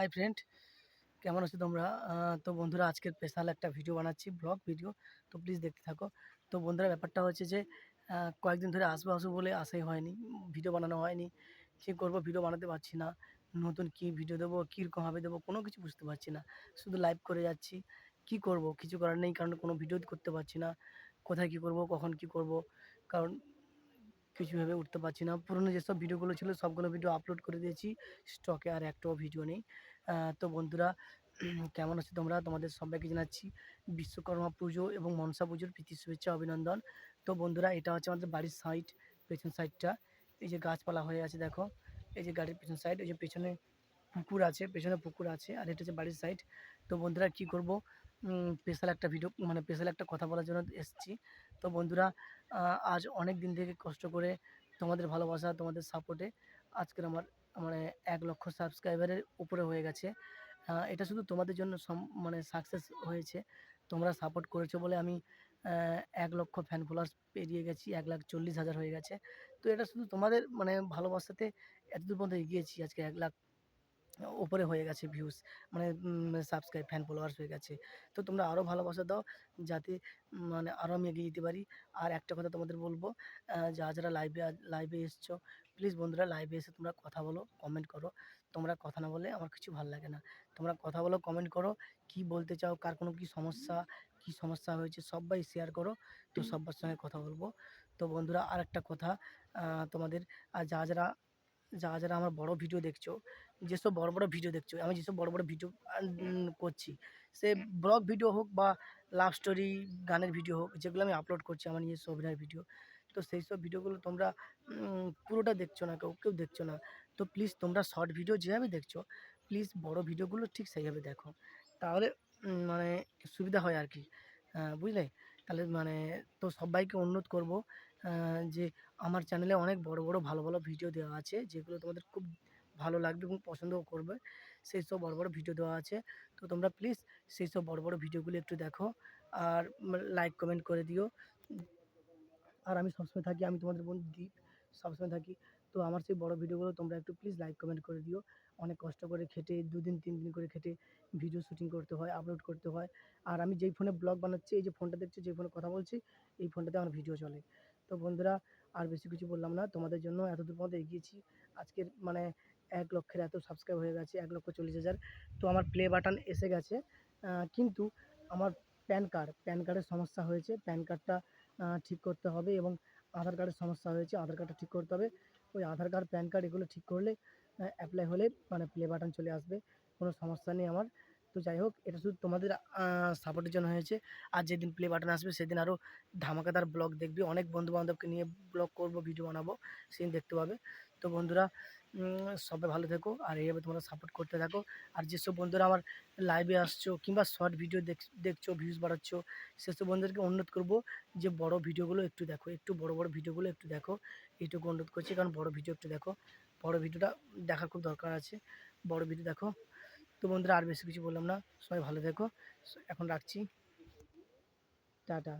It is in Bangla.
হাই ফ্রেন্ড কেমন আছো তোমরা? তো বন্ধুরা, আজকের স্পেশাল একটা ভিডিও বানাচ্ছি ব্লগ ভিডিও তো প্লিজ দেখতে থাকো। তো বন্ধুরা, ব্যাপারটা হচ্ছে যে কয়েকদিন ধরে আসব আসব বলে আসাই হয়নি ভিডিও বানানো হয়নি। কী করব ভিডিও বানাতে পারছি না। নতুন কী ভিডিও দেবো কীরকমভাবে দেবো, কোনো কিছু বুঝতে পারছি না। শুধু লাইভ করে যাচ্ছি। কি করব, কিছু করার নেই, কারণ কোনো ভিডিও করতে পারছি না। কোথায় কী করব, কখন কী করব, কারণ কিছু ভেবে উঠতে পারছি না। পুরনো যেসব ভিডিওগুলো ছিল, সবগুলো ভিডিও আপলোড করে দিয়েছি। স্টকে আর একটাও ভিডিও নেই। তো বন্ধুরা কেমন আছো তোমরা? তোমাদের সবাইকে জানাচ্ছি বিশ্বকর্মা পুজো এবং মনসা পুজোর প্রীতি শুভেচ্ছা অভিনন্দন। তো বন্ধুরা, এটা হচ্ছে আমাদের বাড়ির সাইড পেছন সাইডটা এই যে গাছপালা হয়ে আছে দেখো, এই যে গাড়ির পেছন সাইড এই যে পেছনে পুকুর আছে, পেছনে পুকুর আছে, আর এটা হচ্ছে বাড়ির সাইড তো বন্ধুরা, কি করব? স্পেশাল একটা ভিডিও মানে স্পেশাল একটা কথা বলার জন্য এসেছি। তো বন্ধুরা আজ অনেক দিন থেকে কষ্ট করে তোমাদের ভালোবাসা, তোমাদের সাপোর্টে আজকের আমার মানে এক লক্ষ সাবস্ক্রাইবারের উপরে হয়ে গেছে। এটা শুধু তোমাদের জন্য মানে সাকসেস হয়েছে। তোমরা সাপোর্ট করেছ বলে আমি এক লক্ষ ফ্যান ফলোয়ার্স পেরিয়ে গেছি, এক লাখ চল্লিশ হাজার হয়ে গেছে। তো এটা শুধু তোমাদের মানে ভালোবাসাতে এতদূর পর্যন্ত এগিয়েছি, আজকে এক লাখ উপরে হয়ে গেছে ভিউজ মানে সাবস্ক্রাইব ফ্যান ফলোয়ার্স হয়ে গেছে। তো তোমরা আরও ভালোবাসা দাও, যাতে মানে আরও আমি এগিয়ে যেতে পারি। আর একটা কথা তোমাদের বলব যারা যারা লাইভে লাইভে এসছো প্লিজ বন্ধুরা লাইভে এসে তোমরা কথা বলো কমেন্ট করো। তোমরা কথা না বলে আমার কিছু ভালো লাগে না। তোমরা কথা বলো কমেন্ট করো, কি বলতে চাও, কার কোনো কি সমস্যা কি সমস্যা হয়েছে, সবাই শেয়ার করো। তো সবার সঙ্গে কথা বলব। তো বন্ধুরা আর একটা কথা তোমাদের, আর যারা যারা যারা যারা আমার বড় ভিডিও দেখছ, যেসব বড় বড় ভিডিও দেখছ, আমি যেসব বড় বড় ভিডিও করছি, সে ব্লগ ভিডিও হোক বা লাভ স্টোরি গানের ভিডিও হোক, যেগুলো আমি আপলোড করছি আমার নিজস্ব অভিনয়ের ভিডিও তো সেই সব ভিডিওগুলো তোমরা পুরোটা দেখছ না, কেউ কেউ দেখছ না, তো প্লিজ তোমরা শর্ট ভিডিও যেভাবে দেখছ প্লিজ বড় ভিডিওগুলো ঠিক সেইভাবে দেখো, তাহলে মানে সুবিধা হয় আর কি বুঝলে? তাহলে মানে তো সবাইকে অনুরোধ করব যে আমার চ্যানেলে অনেক বড় বড়, ভালো ভালো ভিডিও দেওয়া আছে, যেগুলো তোমাদের খুব ভালো লাগবে এবং পছন্দও করবে। সেই সব বড় বড় ভিডিও দেওয়া আছে। তো তোমরা প্লিজ সেই সব বড় বড় ভিডিওগুলো একটু দেখো আর লাইক কমেন্ট করে দিও। আর আমি সবসময় থাকি, আমি তোমাদের বন্ধু দীপ, সবসময় থাকি। তো আমার সেই বড় ভিডিওগুলো তোমরা একটু প্লিজ লাইক কমেন্ট করে দিও। অনেক কষ্ট করে খেটে, দুদিন, তিন দিন করে খেটে ভিডিও শুটিং করতে হয় আপলোড করতে হয়। আর আমি যেই ফোনে ব্লগ বানাচ্ছি, এই যে ফোনটা দেখছি, যে ফোনে কথা বলছি, এই ফোনটাতে আমার ভিডিও চলে। তো বন্ধুরা, আর বেশি কিছু বললাম না। তোমাদের জন্য এতদূর পর্যন্ত এগিয়েছি। আজকের মানে এক লক্ষের এত সাবস্ক্রাইব হয়ে গেছে, এক লক্ষ চল্লিশ হাজার। তো আমার প্লে বাটন এসে গেছে। কিন্তু আমার প্যান কার্ড প্যান কার্ডের সমস্যা হয়েছে। প্যান কার্ডটা ঠিক করতে হবে এবং আধার কার্ডের সমস্যা হয়েছে। আধার কার্ডটা ঠিক করতে হবে। ওই আধার কার্ড প্যান কার্ড এগুলো ঠিক করলে অ্যাপ্লাই হলে মানে প্লে বাটন চলে আসবে। কোনো সমস্যা নেই আমার। তো যাই হোক, এটা শুধু তোমাদের সাপোর্টের জন্য হয়েছে। আর যেদিন প্লে বাটন আসবে, সেদিন আরও ধামাকাদার ব্লগ দেখবি। অনেক বন্ধু বান্ধবকে নিয়ে ব্লগ করব ভিডিও বানাবো, সেদিন দেখতে পাবে। তো বন্ধুরা সবাই ভালো থেকো, আর এইভাবে তোমরা সাপোর্ট করতে থাকো। আর যেসব বন্ধুরা আমার লাইভে আসছো, কিংবা শর্ট ভিডিও দেখছ ভিউজ বাড়াচ্ছ, সেসব বন্ধুদেরকে অনুরোধ করব যে বড় ভিডিওগুলো একটু দেখো, একটু বড় বড় ভিডিওগুলো একটু দেখো। এইটুকু অনুরোধ করছি, কারণ বড় ভিডিও একটু দেখো। বড় ভিডিওটা দেখার খুব দরকার আছে। বড় ভিডিও দেখো। তো বন্ধুরা আর বেশি কিছু বললাম না। সবাই ভালো থেকো। এখন রাখছি। টাটা।